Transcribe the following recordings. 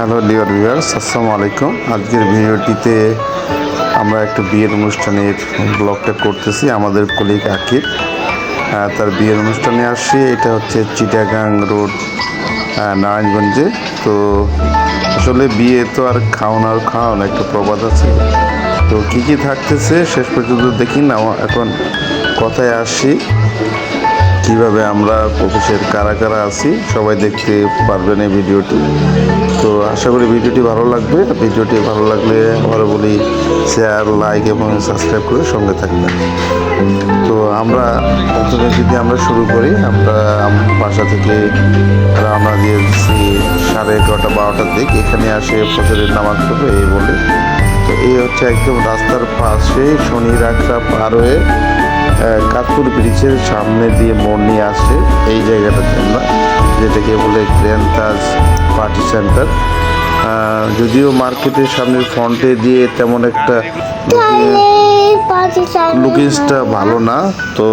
Hello dear viewers, আসসালামু আলাইকুম। আজকের ভিডিওটিতে আমরা একটা বিয়ের অনুষ্ঠানের ব্লগটা করতেছি। আমাদের কলিগ আকিব তার বিয়ের অনুষ্ঠানে আসছি। এটা হচ্ছে চিটাগাং রোড নারায়ণগঞ্জে। তো আসলে বিয়ে তো আর খাওয়ান আর খাওয়ান একটা প্রবাদ আছে। তো কী কী থাকতেছে, শেষ পর্যন্ত দেখি না। এখন কথায় আসছি কীভাবে আমরা অফিসের কারা কারা আছি, সবাই দেখতে পারবেন এই ভিডিওটি। তো আশা করি ভিডিওটি ভালো লাগবে। ভিডিওটি ভালো লাগলে আবারও বলি শেয়ার লাইক এবং সাবস্ক্রাইব করে সঙ্গে থাকবেন। তো আমরা প্রথমে যদি আমরা শুরু করি, আমরা বাসা থেকে রওনা দিয়েছি সাড়ে এগারোটা, বারোটার দিক। এখানে আসে ফজরের নামাজ পড়বে, এই বলে। তো এই হচ্ছে একদম রাস্তার পাশে শনি রাখা পার হয়ে আহ, কাতপুর ব্রিজের সামনে দিয়ে মোড় নিয়ে আসে এই জায়গাটার জন্য যেটাকে বলে গ্র্যান্ড তাজ পার্টি সেন্টার। যদিও মার্কেটের সামনের ফ্রন্টে দিয়ে তেমন একটা লুকিংসটা ভালো না তো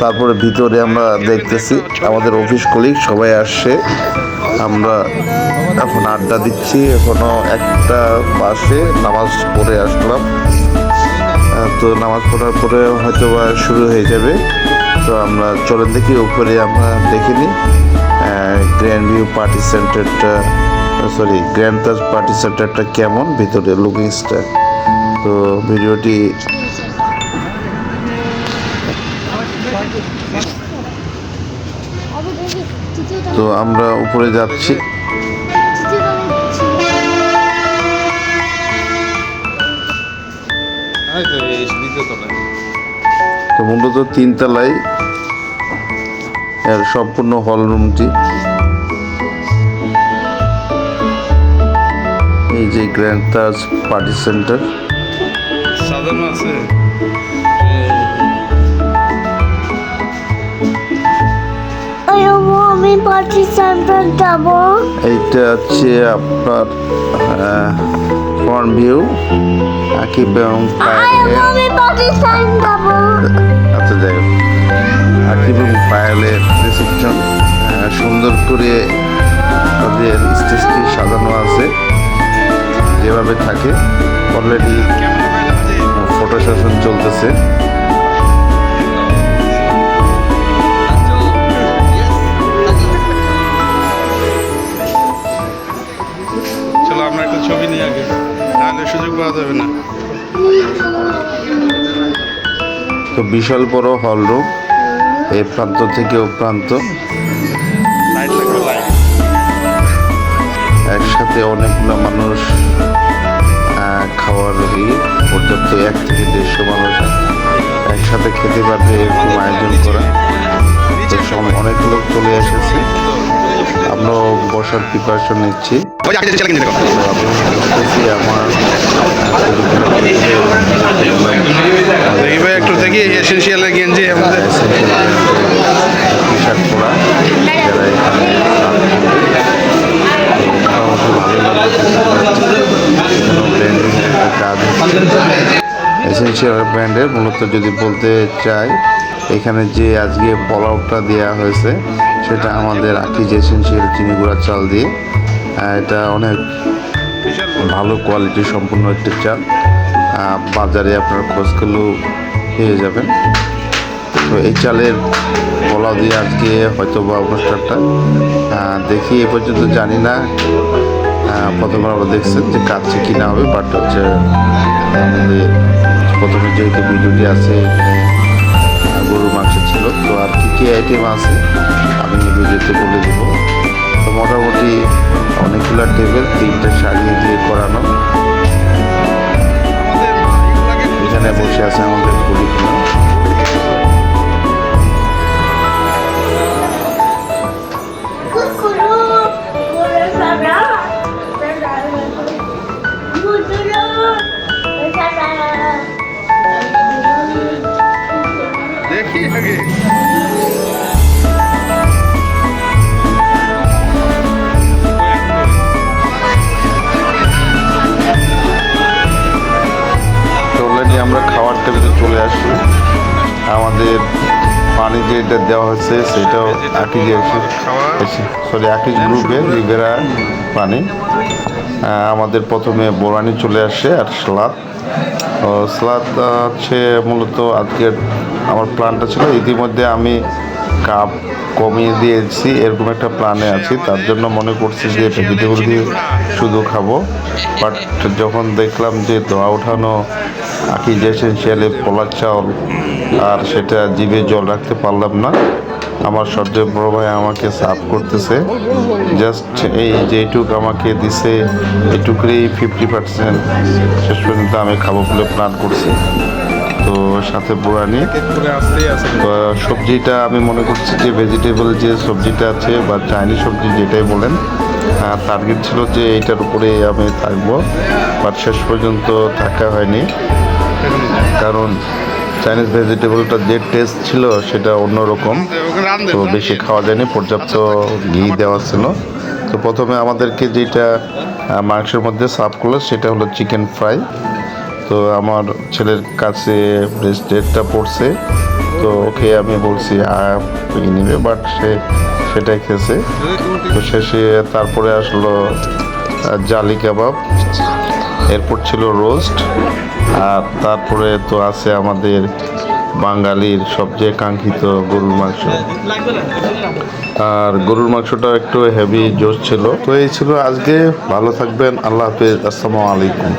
তারপরে ভিতরে আমরা দেখতেছি আমাদের অফিস কলিগ সবাই আসছে। আমরা এখন আড্ডা দিচ্ছি এখনও একটা পাশে নামাজ পড়ে আসলাম। তো নামাজ পড়ার পরে হয়তো বা শুরু হয়ে যাবে। তো আমরা চলেন দেখি, উপরে আমরা দেখে নিই। গ্র্যান্ড ভিউ পার্টি সেন্টারটা সরি গ্র্যান্ড তাজ পার্টি সেন্টারটা কেমন, ভিতরে লুকিংসটা তো ভিডিওটি তো আমরা উপরে যাচ্ছি। তো মূলত তিনতলায় এর সম্পূর্ণ হল রুমটি। এই যে গ্র্যান্ড তাজ পার্টি সেন্টার। সাজানো আছে। আমি পার্টি সেন্টার যাব। এইটা হচ্ছে আপনার এবং পায়েলের আমি পার্টি সেন্টার যাব আচ্ছা যাই হোক আকিব এবং পায়েলের রিসেপশন সুন্দর করে তাদের স্টেজটি সাজানো আছে। যেভাবে থাকে। অলরেডি ফটো সেশন চলতেছে। তো বিশাল বড় হল রুম। এ প্রান্ত থেকে ও প্রান্ত। একসাথে অনেকগুলো মানুষ খাওয়ার ইয়ে পর্যাপ্ত এক থেকে দেড়শো মানুষ একসাথে খেতে পারবে এরকম আয়োজন করা। তো অনেক লোক চলে এসেছে। আমরাও বসার প্রিপারেশন নিচ্ছি। এসেন্সিয়াল ব্র্যান্ডের মূলত যদি বলতে চাই, এখানে যে আজকে পোলাওটা দেওয়া হয়েছে, সেটা আমাদের আকিজ এসেন্সিয়াল চিনি গুঁড়া চাল দিয়ে এটা অনেক ভালো কোয়ালিটি সম্পূর্ণ একটি চাল। বাজারে আপনার খোঁজ করলেও পেয়ে যাবেন। তো এই চালের পোলাও দিয়ে আজকে হয়তো বা অনুষ্ঠানটা দেখি, এ পর্যন্ত জানি না। প্রথমবার আমরা দেখছেন যে কাছে কি না হবে বাট হচ্ছে আমাদের প্রথমে যেহেতু ভিডিওটি আছে, এখানে গরুর মাংস ছিল, তো আর কি কী আইটেম আছে, আমি ভিডিওতে বলে দেবো। তো মোটামুটি অনেকগুলো টেবিল তিনটে সারিয়ে দিয়ে করানো। দেখি আগে আমরা খাওয়ার টেবিলে চলে আসি আমাদের পানি যেটা দেওয়া হয়েছে, সেটাও যে সরি একই গ্রুপের রিভেরা পানি। আমাদের প্রথমে বোরানি চলে আসে আর সালাদ। সালাদ হচ্ছে মূলত আজকের আমার প্ল্যানটা ছিল, ইতিমধ্যে আমি কাপ কমিয়ে দিয়েছি, এরকম একটা প্ল্যানে আছি। তার জন্য মনে করছি যে ভেজিটেবল দিয়ে শুধু খাব। বাট যখন দেখলাম যে দোয়া ওঠানো আকি যে এসেন্সিয়ালি পোলার চাউল, আর সেটা জিভে জল রাখতে পারলাম না, আমার সদ্য বড় ভাই আমাকে সার্ভ করতেছে। জাস্ট এই যেটুক আমাকে দিছে এটুকুই ফিফটি পার্সেন্ট শেষ পর্যন্ত আমি খাব বলে প্ল্যান করছি। তো সাথে তো সবজিটা আমি মনে করছি যে ভেজিটেবল যে সবজিটা আছে বা চাইনিজ সবজি যেটাই বলেন টার্গেট ছিল যে এইটার উপরে আমি থাকব বাট শেষ পর্যন্ত থাকা হয়নি। কারণ চাইনিজ ভেজিটেবলটা যে টেস্ট ছিল সেটা অন্যরকম। ওকে তো বেশি খাওয়া যায়নি পর্যাপ্ত ঘি দেওয়া ছিল। তো প্রথমে আমাদেরকে যেটা মাংসের মধ্যে সার্ভ করল সেটা হলো চিকেন ফ্রাই তো আমার ছেলের কাছে ব্রেস্টেডটা পড়ছে। তো ওকে আমি বলছি আর নেবে। বাট সে সেটাই খেয়েছে। তো শেষে তারপরে আসলো জালি কাবাব। এরপর ছিল রোস্ট আর তারপরে তো আছে আমাদের বাঙালির সবচেয়ে কাঙ্ক্ষিত গরুর মাংস। আর গরুর মাংসটা একটু হেভি জোশ ছিল। তো এই ছিল আজকে। ভালো থাকবেন। আল্লাহ হাফিজ। আসসালামু আলাইকুম।